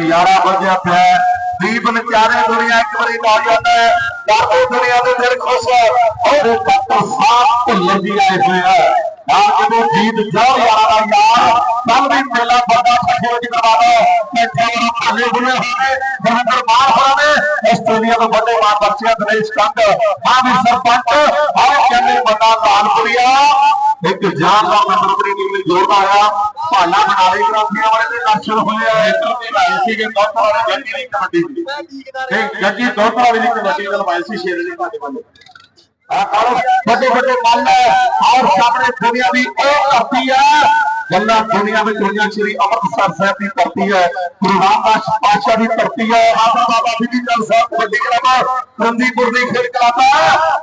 ਨਜ਼ਾਰਾ ਵੱਜਿਆ ਪਿਆ ਹੈ। ਦੀਪ ਦੁਨੀਆ ਇੱਕ ਵਾਰੀ ਨੌਜਵਾਨ ਹੈ। ਕਰਦੇ ਦੁਨੀਆ ਦੇ ਦਿਲ ਖੁਸ਼ ਔਰ ਡਾਕਟਰ ਸਾਹਿਬ ਭੁੱਲਰ ਜੀ ਆਏ ਹੋਏ ਆ ਆਪ ਜਦੋਂ ਜੀਤ ਜਾਓ ਯਾਰਾਂ ਦਾ ਯਾਰ ਕੱਲ ਵੀ ਮੇਲਾ ਵੱਡਾ ਇਕੱਠੇ ਵਿੱਚ ਕਰਵਾ ਇੱਥੇ ਵਾਲਾ ਭਾਲੇ ਬੁਲੇ ਹੋਣੇ ਦਵਿੰਦਰ ਮਾਨ ਹੋਰਾਂ ਨੇ ਆਸਟ੍ਰੇਲੀਆ ਤੋਂ ਵੱਡੇ ਮਾਨ ਬੱਚਿਆ ਦਿਨੇਸ਼ ਕੰਗ ਆ ਵੀ ਸਰਪੰਚ ਆ ਕਹਿੰਦੇ ਬੰਦਾ ਲਾਲਪੁਰੀਆ ਇੱਕ ਜਾਨ ਦਾ ਮੰਤਰੀ ਟੀਮ ਲਈ ਜੋੜਦਾ ਆਇਆ ਭਾਲਾ ਬਣਾਲੇ ਗ੍ਰਾਂਥੀਆਂ ਵਾਲੇ ਦੇ ਦਰਸ਼ਨ ਹੋਏ ਆ। ਇੱਧਰ ਦੇ ਲਾਏ ਸੀਗੇ ਦੁੱਧ ਵਾਲੇ ਜੱਜੀ ਦੀ ਕਬੱਡੀ ਦੀ ਇਹ ਜੱਜੀ ਦੁੱਧ ਵਾਲੀ ਦੀ ਕਬੱਡੀ ਦਾ ਲਵਾਈ ਸੀ ਸ਼ੇਰ ਦੇ ਭਾਜੀ ਵੱਲੋਂ। ਆ ਕਾਲੋ ਵੱਡੇ ਵੱਡੇ ਮੱਲ ਔਰ ਸਾਹਮਣੇ ਦੁਨੀਆ ਦੀ ਉਹ ਧਰਤੀ ਹੈ। ਗੱਲਾਂ ਦੁਨੀਆ ਵਿੱਚ ਹੋਈਆਂ ਸ਼੍ਰੀ ਅੰਮ੍ਰਿਤਸਰ ਸਾਹਿਬ ਦੀ ਧਰਤੀ ਹੈ। ਗੁਰੂ ਰਾਮਦਾਸ ਪਾਤਸ਼ਾਹ ਦੀ ਧਰਤੀ ਹੈ। ਆਬਾ ਬਾਬਾ ਚੰਦ ਸਾਹਿਬ ਵੱਡੀ ਕਲਮ ਰੰਦੀਪੁਰ ਦੀ ਖੇਡ ਕਲਾਤਾ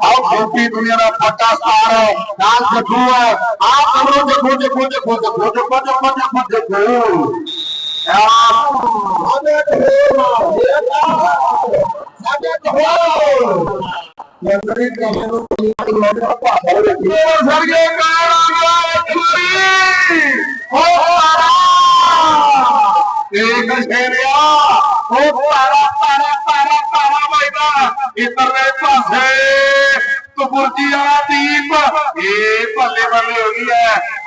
ਆਓ ਗੋਪੀ ਦੁਨੀਆ ਦਾ ਪੱਟਾ ਸਟਾਰ ਨਾਲ ਜੱਗੂ ਹੈ ਆ ਕਮਰੋ ਜੱਗੂ ਜੱਗੂ ਜੱਗੂ ਜੱਗੂ ਜੱਗੂ ਜੱਗੂ ਜੱਗੂ ਜੱਗੂ ਮੰਤਰੀ ਕਮਲ ਨੂੰ ਲੋਕ ਭਾਸ਼ਾ ਵਿੱਚ ਸਰਗੇ ਕਾਲਾ ਚੂਰੀ ਹੋ ਪਾਰਾ ਇੱਕ ਸ਼ੇਰਿਆ ਹੋ ਪਾਰਾ इतने पासे तो बुर्जिया दीप, ये भले भले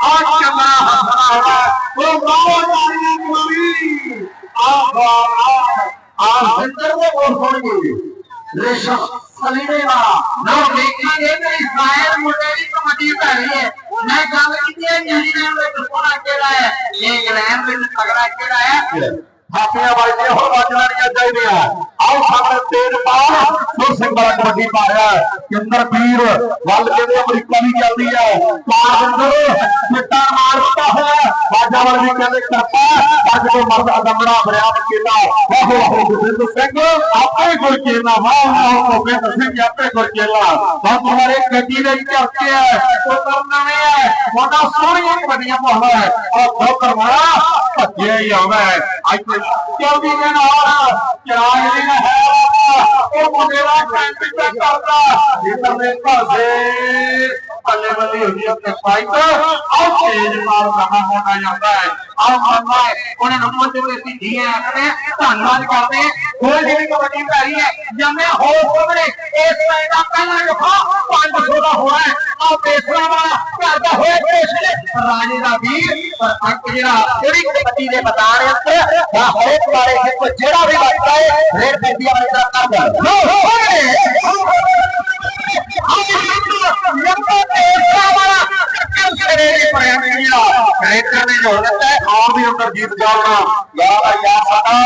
आज ना हमारा होगी रेशम सलीमेवा ना तो मुझे तो है। मैं गल की इंग्लैंड मेरी कौन तो के रहा है। ये ग्रहण तगड़ा के रहा है। ਥਾਪੀਆਂ ਵੱਜਦੀਆਂ ਹੋ ਵੱਜਣੀਆਂ ਚਾਹੀਦੀਆਂ। ਆਓ ਸਾਹਮਣੇ ਤੇਜ ਸੁਰ ਸਿੰਘ ਵਾਲਾ ਕਬੱਡੀ ਪਾ ਰਿਹਾ ਕਿੰਦਰ ਵੀਰ ਵੱਲ ਕਹਿੰਦੇ ਅਮਰੀਕਾ ਵੀ ਚੱਲਦੀ ਹੈ। ਪਾਰਵਿੰਦਰ ਚਿੱਟਾ ਮਾਰਦਾ ਹੋਇਆ ਬਾਜਾ ਵਾਲੇ ਵੀ ਕਹਿੰਦੇ ਕਰਤਾ ਅੱਜ ਕੋ ਮਰਦ ਅਦਮੜਾ ਬਰਿਆ ਕੀਤਾ ਵਾਹ ਵਾਹ ਗੁਰਦਿੱਤ ਸਿੰਘ, ਆਪੇ ਗੁਰ ਕੇਲਾ ਵਾਹ ਵਾਹ ਗੋਬਿੰਦ ਸਿੰਘ ਆਪੇ ਗੁਰ ਕੇਲਾ ਤਾਂ ਤੁਹਾਡੇ ਗੱਡੀ ਦੇ ਝਰਕੇ ਹੈ। ਉਹ ਕਰ ਨਵੇਂ ਹੈ। ਮੋਟਾ ਸੋਹਣੀਆਂ ਕਬੱਡੀਆਂ ਪਾਉਂਦਾ ਹੈ। ਔਰ ਧੋਕਰ ਮਾਰਾ ਭੱਜਿਆ ਹੀ ਆਉਂਦਾ ਅੱਜ ਤੇ ਚੌਵੀ ਦਿਨ ਹੋਰ ਕਿਰਾਏ ਦੀ ਹੈ ਉਹ ਮੁੰਡੇ ਦਾ ਕੈਂਪ ਚੈੱਕ ਕਰਦਾ। ਜਿੱਦਾਂ ਦੇ ਭਾਸੇ ਪੱਲੇ ਬੱਲੇ ਹੁੰਦੀ ਹੈ ਤੇ ਫਾਈਟ ਤੇਜ ਮਾਰ ਰਹਾ ਹੋਣਾ ਜਾਂਦਾ ਹੈ। ਆਹ ਮੰਮਾ ਉਹਨਾਂ ਨੂੰ ਮੁੰਡੇ ਦੇ ਸਿੱਧੀ ਹੈ, ਆਪਣੇ ਧੰਨਵਾਦ ਕਰਦੇ ਹੋਰ ਜਿਹੜੀ ਕਬੱਡੀ ਪੈ ਹੈ ਜਮੇ ਹੋ ਕੋਮਰੇ ਇਸ ਵਾਰ ਦਾ ਪਹਿਲਾ ਜਫਾ 500 ਦਾ ਹੋਇਆ ਹੈ। ਆਹ ਬੇਸਰਾ ਵਾਲਾ ਕਰਦਾ ਹੋਇਆ ਕੋਸ਼ਿਸ਼ ਰਾਜੇ ਦਾ ਵੀਰ ਪਰ ਅੰਕ ਜਿਹੜਾ ਜਿਹੜੀ ਕਬੱਡੀ ਦੇ ਮੈਦਾਨ ਆ ਹਰੇਕ ਵਾਲੇ ਜਿੱਥੇ ਜਿਹੜਾ ਵੀ ਵੱਜਦਾ ਹੈ ਰੇਡ ਪੈਂਦੀ ਵਾਲੇ ਦਾ ਕਰਦਾ ਕ੍ਰਿਕਟਰ ਨੇ ਜੋੜ ਦਿੱਤਾ ਆਪ ਵੀ ਅੰਦਰ ਜੀਤ ਜਾਣਾ ਯਾਰ ਯਾਰ ਸਾਡਾ।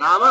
ਨਾਮ?